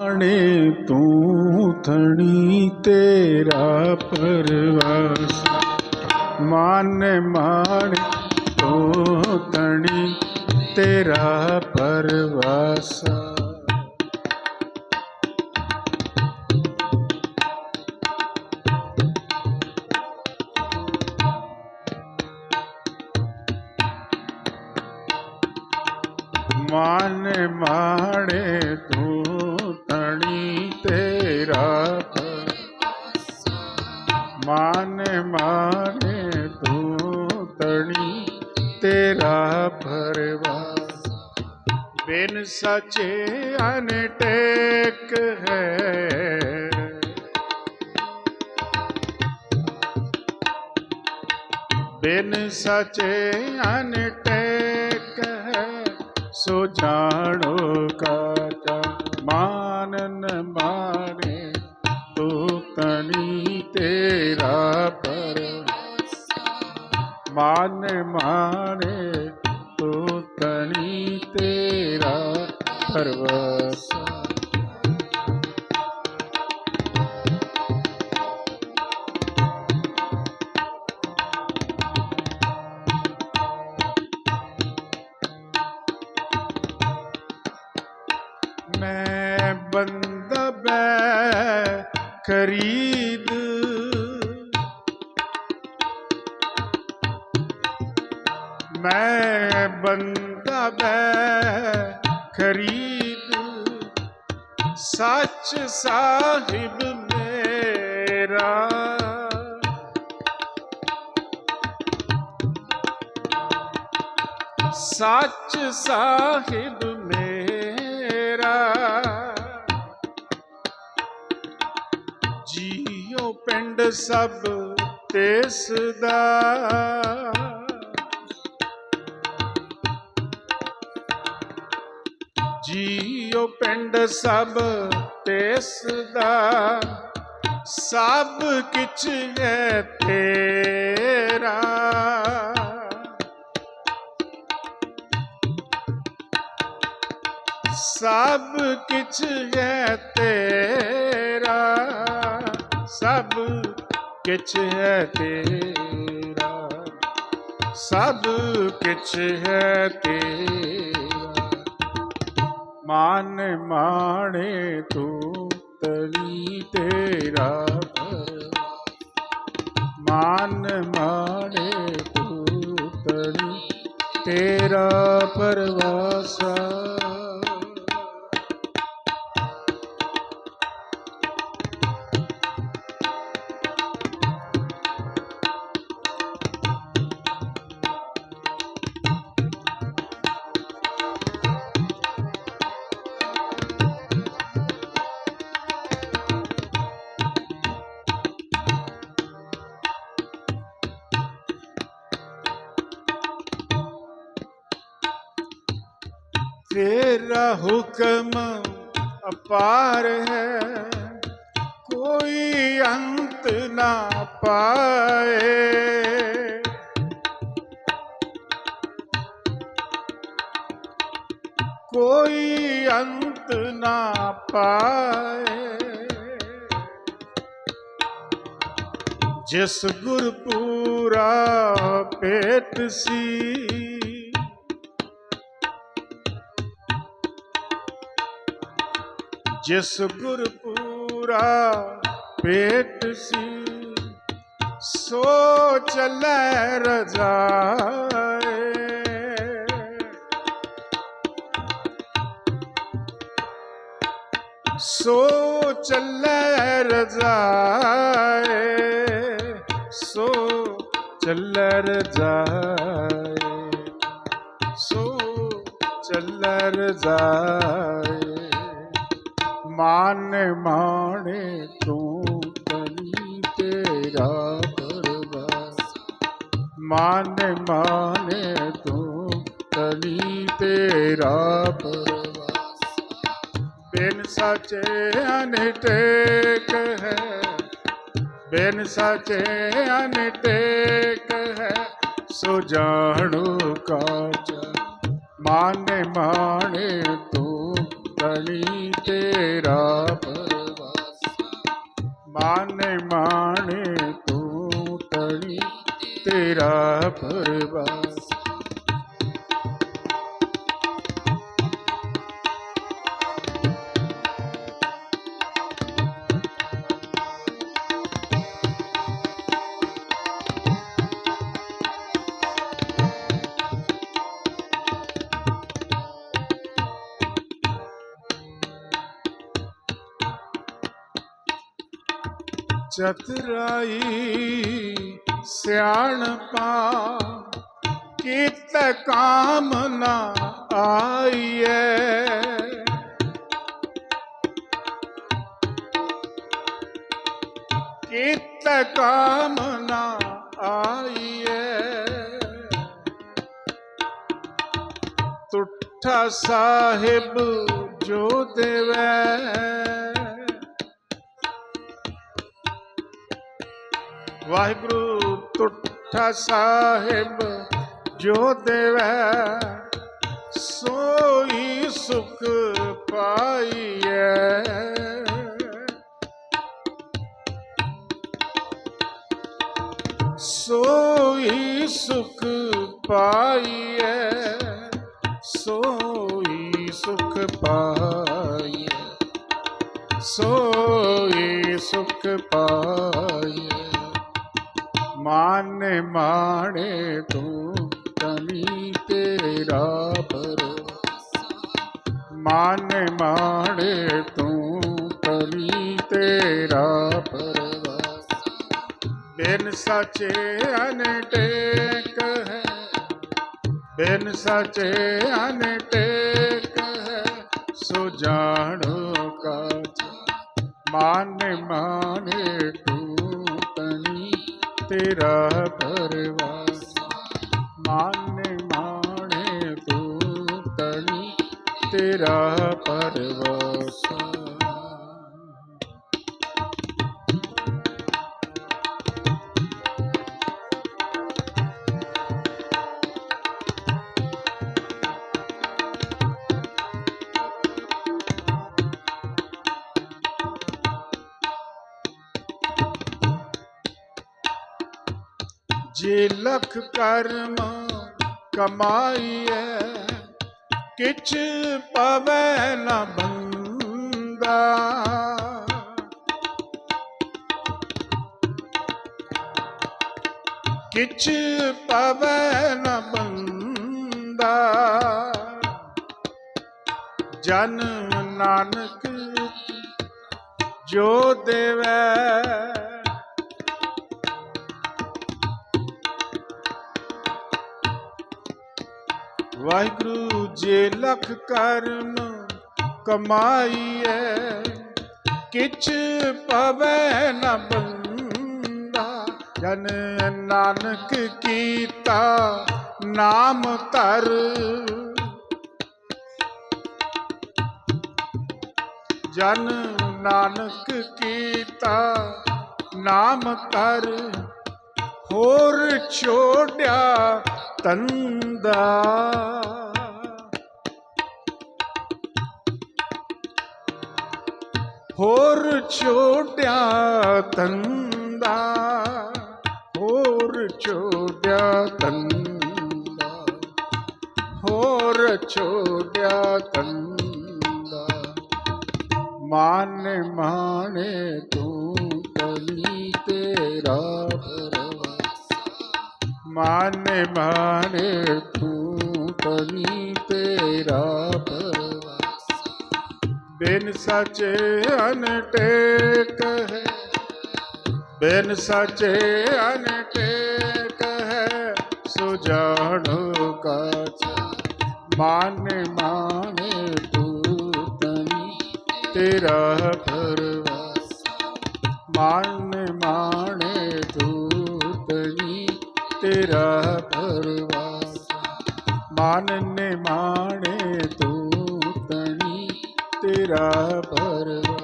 ਜਾਣੇ ਤੂੰ ਥਣੀ ਤੇਰਾ ਪਰਵਾਸ। ਮਨ ਮਾਣ ਤੂੰ ਤਣੀ ਤੇਰਾ ਪਰਵਾਸ। ਤੇਰਾ ਪਰਵਾਸ। ਬਿਨ ਸਚੇ ਅਨਟੇਕ ਹੈ। ਬਿਨ ਸਚੇ ਅਨਟੇਕ ਹੈ। ਸੋ ਜਾਣੋ ਕਾਟਾ ਮੈਂ ਬੰਦਾ ਬੈ ਖਰੀਦ ਸੱਚ ਸਾਹਿਬ ਮੇਰਾ। ਸੱਚ ਸਾਹਿਬ ਮੇਰਾ। ਜੀਉ ਪਿੰਡ ਸਭ ਤਿਸ ਦਾ ਜੀਉ ਪਿੰਡ ਸਭ ਤਿਸ ਦਾ ਸਭ ਕਿਛ ਹੈ ਤੇਰਾ। ਸਭ ਕਿਛ ਹੈ ਤੇਰਾ, ਸਭ ਕਿਛ ਹੈ ਤੇਰਾ, ਸਭ ਕਿਛ ਹੈ ਤੇਰਾ। ਮਾਨ ਮਾਣੇ ਤੂੰ ਤਲੀ ਤੇਰਾ ਮਾਨ ਮਾਣੇ ਤੂੰ ਤਲੀ ਤੇਰਾ ਪਰਵਾਸਾ। ਤੇਰਾ ਹੁਕਮ ਅਪਾਰ ਹੈ। ਕੋਈ ਅੰਤ ਨਾ ਪਾਏ। ਕੋਈ ਅੰਤ ਨਾ ਪਾਏ। ਜਿਸ ਗੁਰਪੂਰਾ ਪੇਟ ਸੀ ਜਿਸ ਗੁਰ ਪੂਰਾ ਪੇਟ ਸੀ, ਸੋ ਚੱਲੈ ਰਜਾਏ। ਸੋ ਚੱਲੈ ਰਜਾਏ, ਸੋ ਚੱਲੈ ਰਜਾਏ, ਸੋ ਚੱਲੈ ਰਜਾਏ। ਮਾਨ ਮਾਣੇ ਤੂੰ ਤਨੀ ਤੇਰਾ ਪਰਵਾਸ ਮਾਨ ਮਾਨੇ ਤੂੰ ਤਨੀ ਤੇਰਾ ਪਰਵਾਸ ਬਿਨ ਸਚੇ ਅਨਟੇਕ ਹੈ, ਬਿਨ ਸਚੇ ਅਨਟੇਕ ਹੈ, ਸੋ ਜਾਣੋ ਕਾਚ ਮਾਨੇ ਮਾਣੇ ਤੂੰ ਤਣੀ ਤੇਰਾ ਪਰਵਾਸ ਮਾਨੇ ਮਾਣੇ ਤੂੰ ਤਣੀ ਤੇਰਾ ਪਰਵਾਸ ਚਤਰਾਈ ਸਿਆਣਪਾ ਕੀਤ ਕਾਮਨਾ ਆਈਐ। ਕੀਤ ਕਾਮਨਾ ਆਈਐ। ਤੁਠਾ ਸਾਹਿਬ ਜੋ ਦੇਵੈ। ਵਾਹਿਗੁਰੂ ਤੁਠਾ ਸਾਹਿਬ ਜੋ ਦੇਵੈ, ਸੋਈ ਸੁਖ ਪਾਈਐ। ਸੋਈ ਸੁਖ ਪਾਈਐ, ਸੋਈ ਸੁਖ ਪਾਈਐ। ਸੋਈ ਸੁਖ ਪਾਈਐ ਮਨ ਮਾਣੇ ਤੂੰ ਤਨੀ ਤੇਰਾ ਪਰਵਾਸ ਮਾਨ ਮਾਣੇ ਤੂੰ ਤਨੀ ਤੇਰਾ ਪਰਵਾਸ ਬਿਨ ਸਚੇ ਅਨਟੇਕ ਹੈ। ਬਿਨ ਸਚੇ ਅਨਟੇਕ ਹੈ। ਸੋ ਜਾਣੋ ਕਾਜ ਮਾਨ ਮਾਣੇ ਤੂੰ ਤੇਰਾ ਪਰਵਾਸ। ਮਾਨ ਮਾਣੇ ਤੂੰ ਤਨੀ ਤੇਰਾ ਪਰਵਾਸ। ਜੇ ਲਖ ਕਰਮ ਕਮਾਈਐ, ਕਿਛ ਪਵੈ ਨ ਬੰਦਾ। ਕਿਛ ਪਵੈ ਨ ਬੰਦਾ। ਜਨ ਨਾਨਕ ਜੋ ਦੇਵੈ ਵਾਹਿਗੁਰੂ ਜੇ ਲਖ ਕਰਮ ਕਮਾਈਐ, ਕਿਛ ਪਵੈ ਨ ਬੰਦਾ ਜਨ ਨਾਨਕ ਕੀਤਾ ਨਾਮ ਧਰ। ਜਨ ਨਾਨਕ ਕੀਤਾ ਨਾਮ ਧਰ। ਹੋਰ ਛੋੜਿਆ ਤੰਦਾ ਹੋਰ ਛੋਟਿਆ ਤੰਦਾ ਹੋਰ ਛੋਟਿਆ ਤੰਦਾ ਹੋਰ ਛੋਟਿਆ ਤੰਦਾ ਮਾਨ ਮਾਣੇ ਤੂੰ ਕਲੀ ਤੇਰਾ ਪਰਵਾਸ ਮਾਨੇ ਮਾਨੇ ਤੂੰ ਕਲੀ ਤੇਰਾ ਪਰਵਾਸ ਬਿਨ ਸਚੇ ਅਨਟੇਕ ਹੈ ਬਿਨ ਸਚੇ ਅਨਟੇਕ ਹੈ ਸੋ ਜਾਣੋ ਕਾਚ ਮਾਨੇ ਮਾਨੇ ਤੂੰ ਤਨੀ ਤੇਰਾ ਪਰਵਾਸ ਮਾਨ ਮਾਣੇ ਤੇਰਾ ਪਰਵਾਸ। ਮਾਨ ਨੇ ਮਾਣੇ ਤੂੰ ਤਨੀ ਤੇਰਾ ਪਰਵਾਸ।